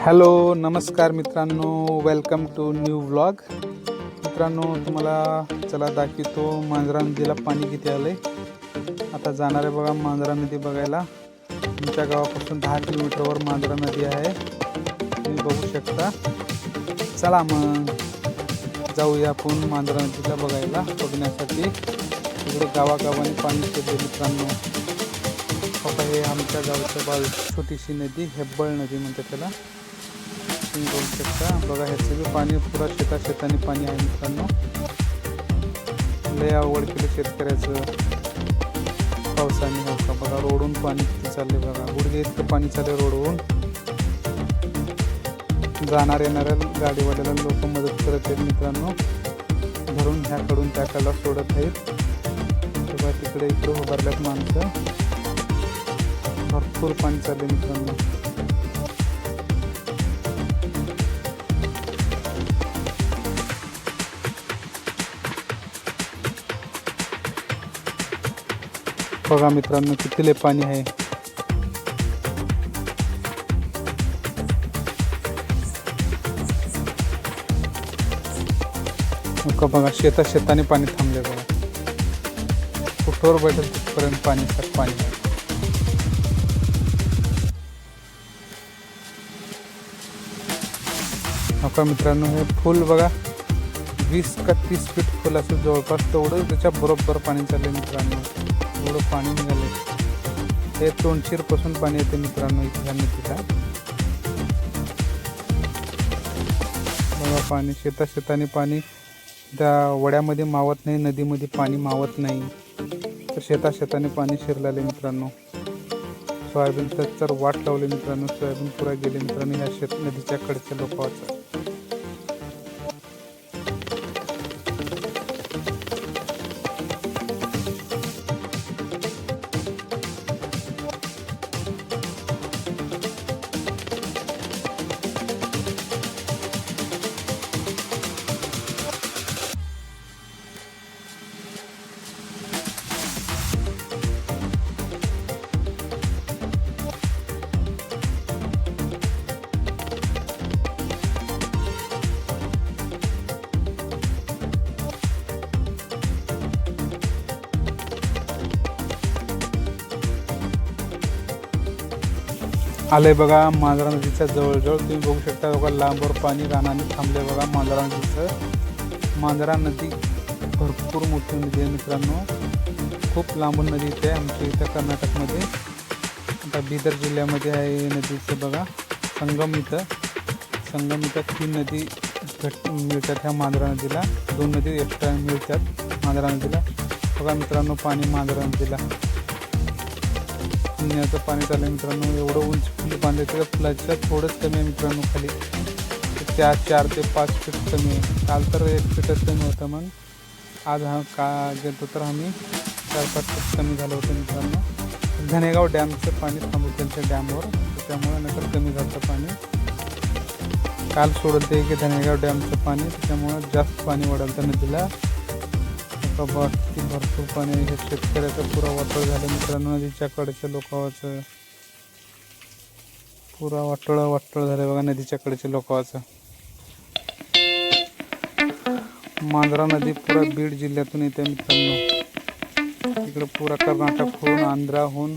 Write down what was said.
Hello नमस्कार मित्रांनो. Welcome to new vlog मित्रांनो तुम्हाला चला दाखवतो मांजरा नदीला पाणी किती आलंय. आता जाणार आहे बघा मांजरा नदी बघायला. तुमच्या गावापासून दहा किलोमीटरवर मांजरा नदी आहे. तुम्ही बघू शकता. चला मग जाऊया आपण मांजरा नदीला बघायला बघण्यासाठी. इकडे गावागावाने पाणी शिरते मित्रांनो. बघा हे आमच्या गावच्या बाजू छोटीशी नदी हेब्बळ नदी म्हणतात त्याला. तुम्ही बघू शकता. बघा ह्याचं बी पाणी पुरा शेता शेताने पाणी आहे मित्रांनो. लय आवड केलं शेतकऱ्याचं. पावसाने हो का बघा रोडून पाणी किती चालले बघा. गुडघे इतकं पाणी चालले रोडवरून. जाणार येणाऱ्या गाडीवाल्याला लोक मदत करत आहेत मित्रांनो. भरून ह्याकडून त्याकडला सोडत आहेत. तेव्हा तिकडे इकडे उभारल्यात माणसं. भरपूर पाणी चालले मित्रांनो. बघा मित्रांनो किती लय पाणी आहे. बघा शेता शेताने पाणी थांबले बघा. कुठवर बैठल तिथपर्यंत पाणी सर पाणी नको नका मित्रांनो हे फुल बघा. वीस का तीस फीट खोल असेल जवळपास तेवढं त्याच्या बरोबर पाणी चाललं मित्रांनो. एवढं पाणी निघालंय. हे तोंडशीरपासून पाणी येते मित्रांनो इथल्या नदीला बघा पाणी शेता शेताने पाणी त्या वड्यामध्ये मावत नाही नदीमध्ये पाणी मावत नाही. तर शेता शेताने पाणी शिरलेलं मित्रांनो. सोयाबीन तर तर वाट लावले मित्रांनो सोयाबीन पुरा गेले मित्रांनो ह्या शेत नदीच्या कडच्या लोकांचा आलंय बघा मांजरा नदीच्या जवळजवळ तुम्ही बघू शकता बघा लांबवर पाणी रानाने थांबले बघा मांजरा नदीचं. मांजरा नदी भरपूर मोठी नदी आहे मित्रांनो. खूप लांबून नदी इथे आहे आमच्या इथं कर्नाटकमध्ये. आता बिदर जिल्ह्यामध्ये आहे नदीचं बघा संगम इथं. संगम इथं तीन नदी घट मिळतात ह्या मांजरा नदीला. दोन नदी एक्स्ट्रा मिळतात मांजरा नदीला. बघा मित्रांनो पाणी मांजरा नदीला. पुण्याचं पाणी चाललं मित्रांनो. एवढं उंच फुल बांधले तर फुलाच्या थोडंच कमी आहे मित्रांनो खाली. त्या चार ते पाच फीट कमी आहे. काल तर एक फीटच कमी होतं मग. आज हा का गेलो तर आम्ही चार पाच फीट कमी झालं होतं मित्रांनो. धनेगाव डॅमचं पाणी थांबू त्यांच्या डॅमवर. त्यामुळे नंतर कमी झालं पाणी. काल सोडत आहे की धनेगाव डॅमचं पाणी. त्याच्यामुळं जास्त पाणी वाढलं नदीला. बाबा किती भरपूर पाणी आहे. हे शेतकऱ्याचं पुरा वाटळ झालं. मित्रांनो नदीच्या कडेच्या लोकांचं पुरा वाटळ वाटळ झालं बघा नदीच्या कडेच्या लोकांचं. मांजरा नदी पुरा बीड जिल्ह्यातून येते मित्रांनो. इकडं पुरा कर्नाटक होऊन आंध्राहून